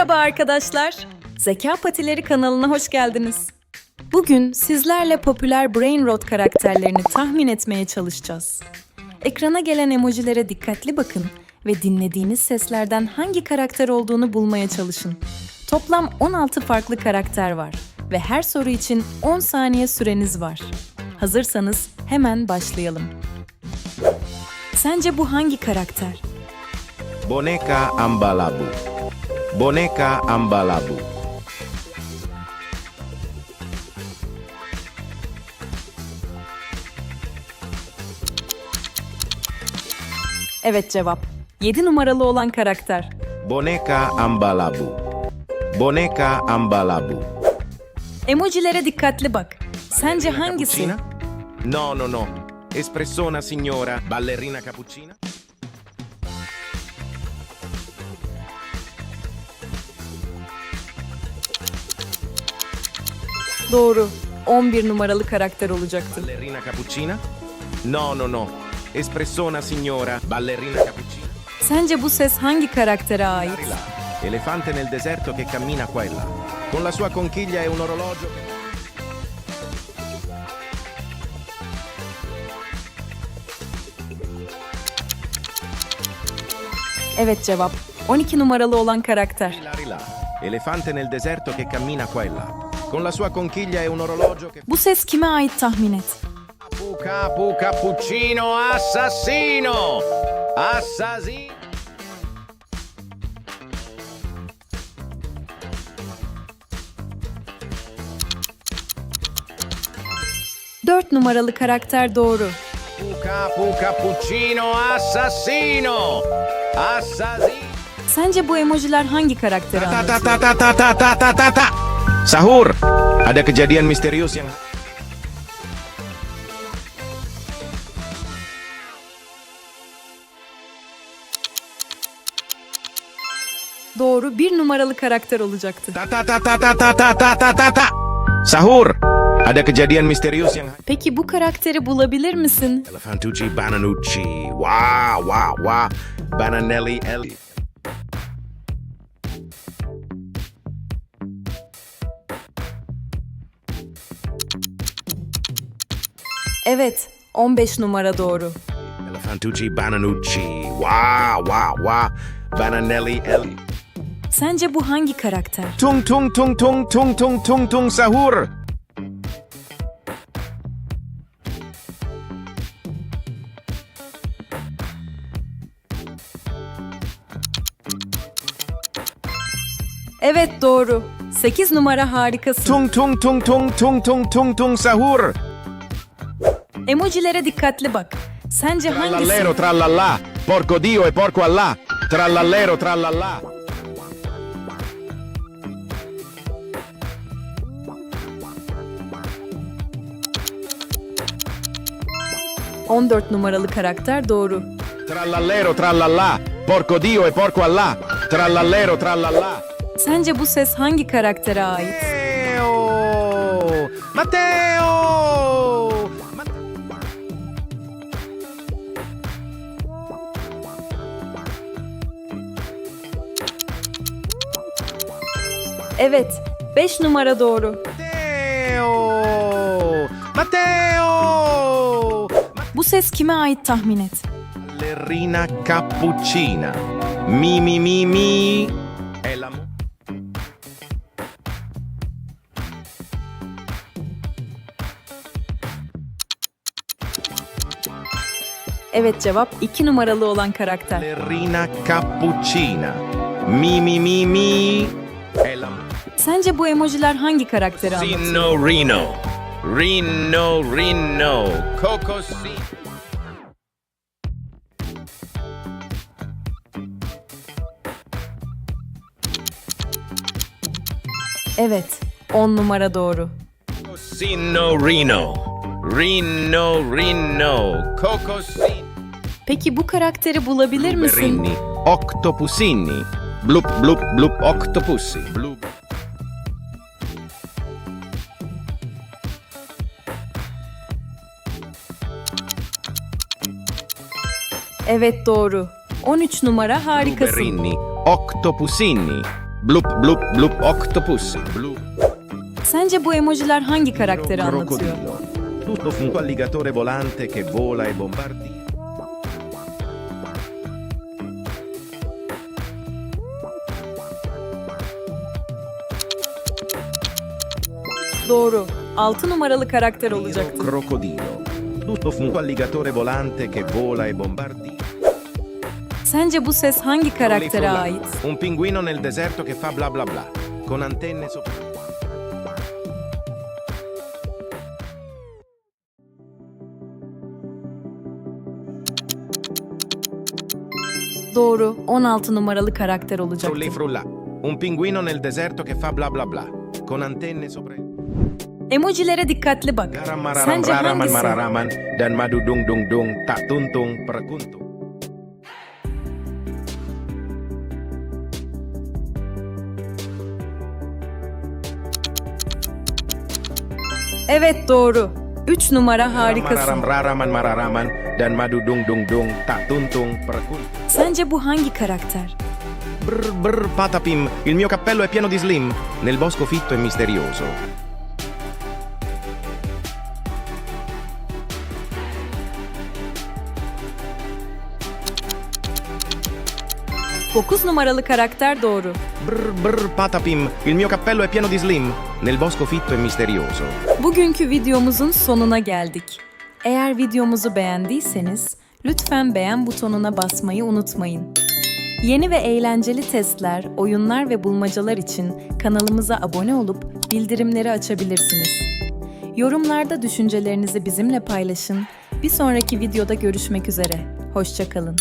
Merhaba arkadaşlar. Zeka Patileri kanalına hoş geldiniz. Bugün sizlerle popüler Brain Rot karakterlerini tahmin etmeye çalışacağız. Ekrana gelen emojilere dikkatli bakın ve dinlediğiniz seslerden hangi karakter olduğunu bulmaya çalışın. Toplam 16 farklı karakter var ve her soru için 10 saniye süreniz var. Hazırsanız hemen başlayalım. Sence bu hangi karakter? Boneka Ambalabu. Boneka Ambalabu. Evet cevap. 7 numaralı olan karakter. Boneka Ambalabu. Boneka Ambalabu. Emojilere dikkatli bak. Sence hangisi? No, no, no. Espressona signora, ballerina cappuccina? Doğru. 11 numaralı karakter olacaktı. Ballerina cappuccina? No, no, no. Espressona signora, ballerina cappuccina? Sence bu ses hangi karaktere ait? Elefante nel deserto che cammina qua e là. Con la sua conchiglia e un orologio che... Evet cevap. 12 numaralı olan karakter. Elefante nel deserto che cammina qua e là. Con la sua conchiglia e un orologio che... Bu ses kime ait tahmin et. Capu capu cappuccino assassino! Assassino! 4 numaralı karakter doğru. Capu capu cappuccino assassino! Assassino! Sence bu emojiler hangi karakteri Ta ta anlatıyor? ta ta ta ta ta ta ta ta! Sahur! Ada kejadian misterius yang... Doğru 1 numaralı karakter olacaktı. Ta ta ta ta ta ta ta ta ta ta ta! Sahur! Ada kejadian misterius yang... Peki bu karakteri bulabilir misin? Elefantucci Bananucci. Wow, wow, wow. Bananelli Ellie. Evet, 15 numara doğru. Elefantucci Bananucci. Wow, wow, wow. Bananelli Ellie. Sence bu hangi karakter? Tung tung tung tung tung tung tung tung sahur. Evet doğru. 8 numara harikasın. Tung tung tung tung tung tung tung tung sahur. Emojilere dikkatli bak. Sence hangisi? Trallallero trallallà. Porco Dio e porco Allah. Trallallero trallallà. – 14 numaralı karakter doğru. Trallallero trallallà. Porco Dio e porco Allah. Trallallero trallallà. Sence bu ses hangi karaktere ait? Matteo! Matteo! Evet, 5 numara doğru. Matteo! Matteo! Bu ses kime ait tahmin et. Ballerina cappuccina. Mi mi mi mi. La Evet cevap 2 numaralı olan karakter. ballerina cappuccina. Mi mi mi mi. È la Sence bu emojiler hangi karakteri anlatıyor? Sino Rino. Rino Rino. Coco. Evet, 10 numara doğru. Sino Rino. Rino Rino. Coco. Peki bu karakteri bulabilir misin? Octopusini. Blup blup blup octopusi. Blup. Evet doğru. 13 numara harikasın. Blueberrini. Octopusini. Blup blup blup octopus. Blup. Sence bu emojiler hangi karakteri anlatıyor? Crocodilo. Tutto un alligatore volante che vola e bombardia. Doğru. 6 numaralı karakter olacaktı. Crocodilo. Tutto un alligatore volante che vola e bombardia. Sence bu ses hangi karaktere ait? Un pinguino nel deserto che fa bla bla bla. Con antenne sopra. Doğru. 16 numaralı karakter olacaktı. Frulli frulla. Un pinguino nel deserto che fa bla bla bla. Con antenne sopra. Emojilere dikkatli bak. Sence hangisi? dan madu dung dung dung tak tuntung perkuntung. Evet doğru. 3 numara harikasın. mararam raraman mararaman dan madu dung dung dung tak tuntung perkuntung. Sence bu hangi karakter? Brr brr patapim, il mio cappello è pieno di slim. Nel bosco fitto e misterioso. Dokuz numaralı karakter doğru. Brr brr patapim, il mio cappello è pieno di slim. Nel bosco fitto e misterioso. Bugünkü videomuzun sonuna geldik. Eğer videomuzu beğendiyseniz lütfen beğen butonuna basmayı unutmayın. Yeni ve eğlenceli testler, oyunlar ve bulmacalar için kanalımıza abone olup bildirimleri açabilirsiniz. Yorumlarda düşüncelerinizi bizimle paylaşın. Bir sonraki videoda görüşmek üzere. Hoşçakalın.